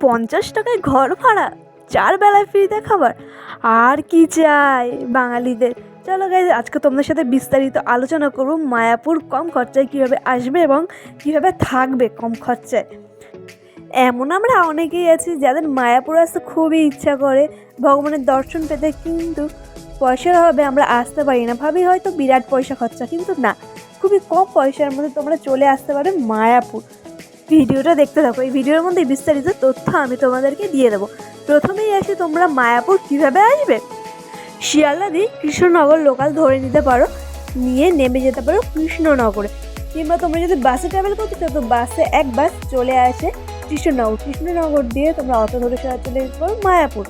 পঞ্চাশ টাকায় ঘর ভাড়া, চার বেলায় ফ্রিতে খাবার। আর কি চাই বাঙালিদের? চলো গাইজ আজকে তোমাদের সাথে বিস্তারিত আলোচনা করব মায়াপুর কম খরচায় কীভাবে আসবে এবং কীভাবে থাকবে কম খরচায়। এমন আমরা অনেকেই আছি যাদের মায়াপুর আসতে খুবই ইচ্ছা করে, ভগবানের দর্শন পেতে, কিন্তু পয়সার অভাবে আমরা আসতে পারি না। ভাবি হয়তো বিরাট পয়সা খরচা, কিন্তু না। খুবই কম পয়সার মধ্যে তোমরা চলে আসতে পারো মায়াপুর। ভিডিওটা দেখতে থাকো। এই ভিডিওর মধ্যে বিস্তারিত তথ্য আমি তোমাদেরকে দিয়ে দেবো। প্রথমেই আসি তোমরা মায়াপুর কীভাবে আসবে? শিয়ালদা দিয়ে কৃষ্ণনগর লোকাল ধরে নিতে পারো, নিয়ে নেমে যেতে পারো কৃষ্ণনগরে। কিংবা তোমরা যদি বাসে ট্রাভেল করতে চাও, তো বাসে এক বাস চলে আসে কৃষ্ণনগর। কৃষ্ণনগর দিয়ে তোমরা অটো ধরে সোজা চলে যেতে পারো মায়াপুর।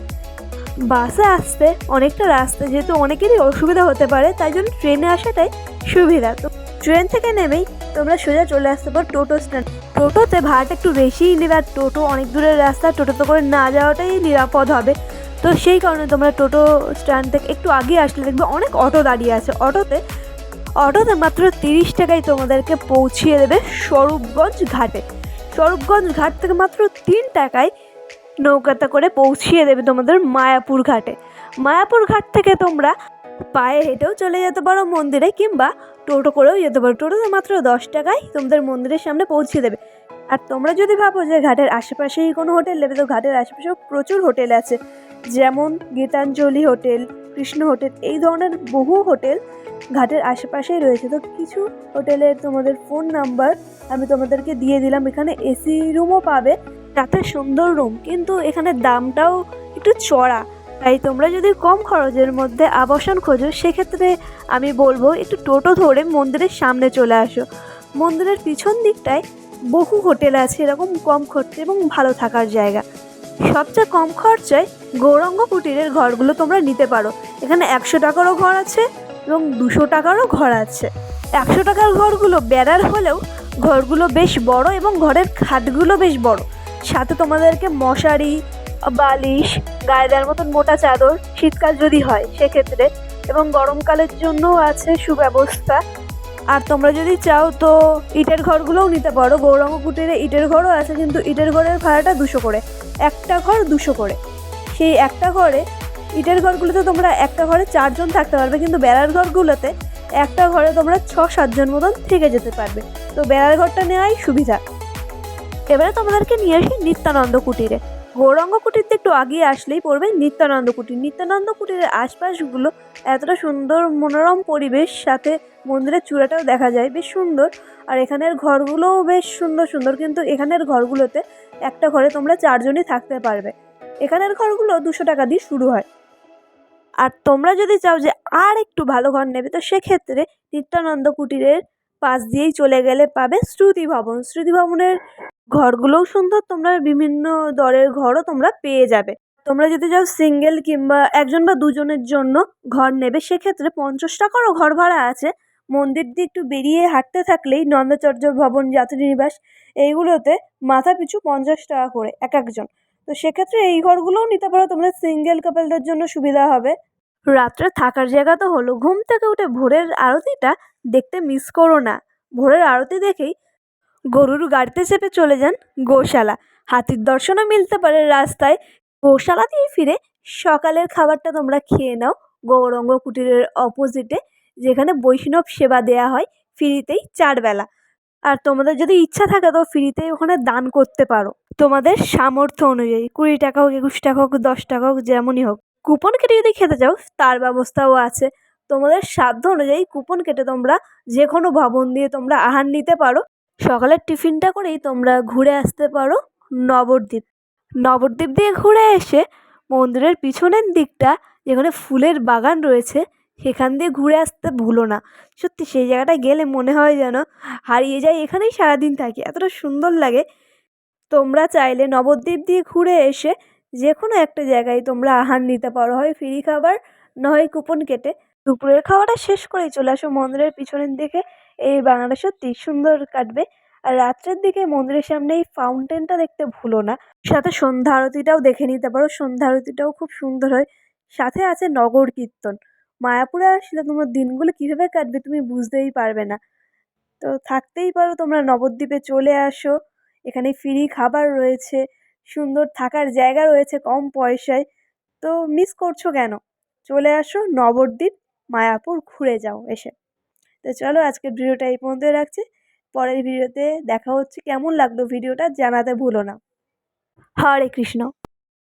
বাসে আসতে অনেকটা রাস্তা, যেহেতু অনেকেরই অসুবিধা হতে পারে, তাই জন্য ট্রেনে আসাটাই সুবিধা। তো ট্রেন থেকে নেমেই তোমরা সোজা চলে আসতে পারো টোটো স্ট্যান্ড টোটোতে ভাড়াটা একটু বেশিই নেবে, আর টোটো অনেক দূরের রাস্তা, টোটোতে করে না যাওয়াটাই নিরাপদ হবে। তো সেই কারণে তোমরা টোটো স্ট্যান্ড থেকে একটু আগে আসলে দেখবে অনেক অটো দাঁড়িয়ে আছে। অটোতে অটোতে মাত্র তিরিশ টাকায় তোমাদেরকে পৌঁছিয়ে দেবে স্বরূপগঞ্জ ঘাটে। স্বরূপগঞ্জ ঘাট থেকে মাত্র তিন টাকায় নৌকাতে করে পৌঁছিয়ে দেবে তোমাদের মায়াপুর ঘাটে। মায়াপুর ঘাট থেকে তোমরা পায়ে হেঁটেও চলে যেতে পারো মন্দিরে কিংবা টোটো করেও যেতে পারো। টোটোতে মাত্র দশ টাকায় তোমাদের মন্দিরের সামনে পৌঁছে দেবে। আর তোমরা যদি ভাবো যে ঘাটের আশেপাশেই কোনো হোটেল নেবে, তো ঘাটের আশেপাশেও প্রচুর হোটেল আছে। যেমন গীতাঞ্জলি হোটেল, কৃষ্ণ হোটেল, এই ধরনের বহু হোটেল ঘাটের আশেপাশেই রয়েছে। তো কিছু হোটেলের তোমাদের ফোন নাম্বার আমি তোমাদেরকে দিয়ে দিলাম। এখানে এসি রুমও পাবে। তাতে সুন্দর রুম, কিন্তু এখানে দামটাও একটু চড়া। তাই তোমরা যদি কম খরচের মধ্যে আবাসন খোঁজো, সেক্ষেত্রে আমি বলব একটু টোটো ধরে মন্দিরের সামনে চলে আসো। মন্দিরের পিছন দিকটায় বহু হোটেল আছে, এরকম কম খরচে এবং ভালো থাকার জায়গা। সবচেয়ে কম খরচায় গৌরঙ্গ কুটিরের ঘরগুলো তোমরা নিতে পারো। এখানে একশো টাকারও ঘর আছে এবং দুশো টাকারও ঘর আছে। একশো টাকার ঘরগুলো বেড়ার হলেও ঘরগুলো বেশ বড় এবং ঘরের খাটগুলো বেশ বড়। সাথে তোমাদেরকে মশারি বালিশ গায়ে দেওয়ার মতন মোটা চাদর শীতকাল যদি হয় সেক্ষেত্রে, এবং গরমকালের জন্যও আছে সুব্যবস্থা। আর তোমরা যদি চাও তো ইটের ঘরগুলোও নিতে পারো গৌরঙ্গ কুটিরে ইটের ঘরও আছে, কিন্তু ইটের ঘরের ভাড়াটা দুশো করে, একটা ঘর দুশো করে। সেই একটা ঘরে, ইটের ঘরগুলোতে তোমরা একটা ঘরে চারজন থাকতে পারবে, কিন্তু বেড়ার ঘরগুলোতে একটা ঘরে তোমরা ছ সাতজন মতন থেকে যেতে পারবে। তো বেড়ার ঘরটা নেওয়াই সুবিধা। এবারে তোমাদেরকে নিয়ে আসি নিত্যানন্দ কুটিরে। গৌরঙ্গ কুটিরতে একটু আগিয়ে আসলেই পড়বে নিত্যানন্দ কুটির নিত্যানন্দ কুটিরের আশপাশগুলো এতটা সুন্দর মনোরম পরিবেশ, সাথে মন্দিরের চূড়াটাও দেখা যায়, বেশ সুন্দর। আর এখানের ঘরগুলোও বেশ সুন্দর সুন্দর, কিন্তু এখানের ঘরগুলোতে একটা ঘরে তোমরা চারজনই থাকতে পারবে। এখানের ঘরগুলো দুশো টাকা দিয়ে শুরু হয়। আর তোমরা যদি চাও যে আর একটু ভালো ঘর নেবে, তো সেক্ষেত্রে নিত্যানন্দ কুটিরের পাশ দিয়েই চলে গেলে পাবে শ্রুতি ভবন। শ্রুতি ভবনের ঘরগুলোও সুন্দর, তোমরা বিভিন্ন দরের ঘরও তোমরা পেয়ে যাবে। তোমরা যদি যাও সিঙ্গেল কিংবা একজন বা দুজনের জন্য ঘর নেবে, সেক্ষেত্রে পঞ্চাশ টাকারও ঘর ভাড়া আছে। মন্দির দিয়ে একটু বেরিয়ে হাঁটতে থাকলেই নন্দচর্য ভবন যাত্রী নিবাস এইগুলোতে মাথা পিছু পঞ্চাশ টাকা করে এক একজন। তো সেক্ষেত্রে এই ঘরগুলোও নিতে পারো তোমাদের সিঙ্গেল কাপলদের জন্য সুবিধা হবে। রাত্রে থাকার জায়গা তো হলো। ঘুম থেকে উঠে ভোরের আরতিটা দেখতে মিস করো না। ভোরের আরতি দেখেই গরুর গাড়িতে চেপে চলে যান গোশালা। হাতির দর্শনও মিলতে পারে রাস্তায়। গোশালা দিয়ে ফিরে সকালের খাবারটা তোমরা খেয়ে নাও। গৌরঙ্গ কুটিরের অপোজিটে, যেখানে বৈষ্ণব সেবা দেয়া হয় ফ্রিতেই চারবেলা। আর তোমাদের যদি ইচ্ছা থাকে তো ফ্রিতেই ওখানে দান করতে পারো। তোমাদের সামর্থ্য অনুযায়ী কুড়ি টাকা হোক, একুশ টাকা হোক, দশ টাকা হোক, যেমনই হোক। কুপন কেটে যদি খেতে চাও, তার ব্যবস্থাও আছে। তোমাদের সাধ্য অনুযায়ী কুপন কেটে তোমরা যে কোনো ভবন দিয়ে তোমরা আহার নিতে পারো। সকালের টিফিনটা করেই তোমরা ঘুরে আসতে পারো নবদ্বীপ। নবদ্বীপ দিয়ে ঘুরে এসে মন্দিরের পিছনের দিকটা, যেখানে ফুলের বাগান রয়েছে, সেখান দিয়ে ঘুরে আসতে ভুলো না। সত্যি সেই জায়গাটা গেলে মনে হয় যেন হারিয়ে যাই এখানেই সারাদিন থাকি। এতটা সুন্দর লাগে। তোমরা চাইলে নবদ্বীপ দিয়ে ঘুরে এসে যে কোনো একটা জায়গায় তোমরা আহার নিতে পারো। হয় ফ্রি খাবার, নয় কুপন কেটে দুপুরের খাওয়াটা শেষ করেই চলে আসো মন্দিরের পিছনের দিকে। এই বাগানটা সত্যি সুন্দর কাটবে। আর রাত্রের দিকে মন্দিরের সামনে এই ফাউন্টেনটা দেখতে ভুলো না। সাথে সন্ধ্যা আরতিটাও দেখে নিতে পারো। সন্ধ্যা আরতিটাও খুব সুন্দর হয়। সাথে আছে নগর কীর্তন। মায়াপুরে আসলে তোমার দিনগুলো কীভাবে কাটবে তুমি বুঝতেই পারবে না। তো থাকতেই পারো, তোমরা নবদ্বীপে চলে আসো। এখানে ফ্রি খাবার রয়েছে। সুন্দর থাকার জায়গা রয়েছে কম পয়সায়। তো মিস করছ কেন? চলে আসো নবদ্বীপ, মায়াপুর ঘুরে যাও এসে। তো চলো আজকের ভিডিওটা এই পর্যন্তই রাখছি। পরের ভিডিওতে দেখা হচ্ছে। কেমন লাগল ভিডিওটা জানাতে ভুলো না। হরে কৃষ্ণ।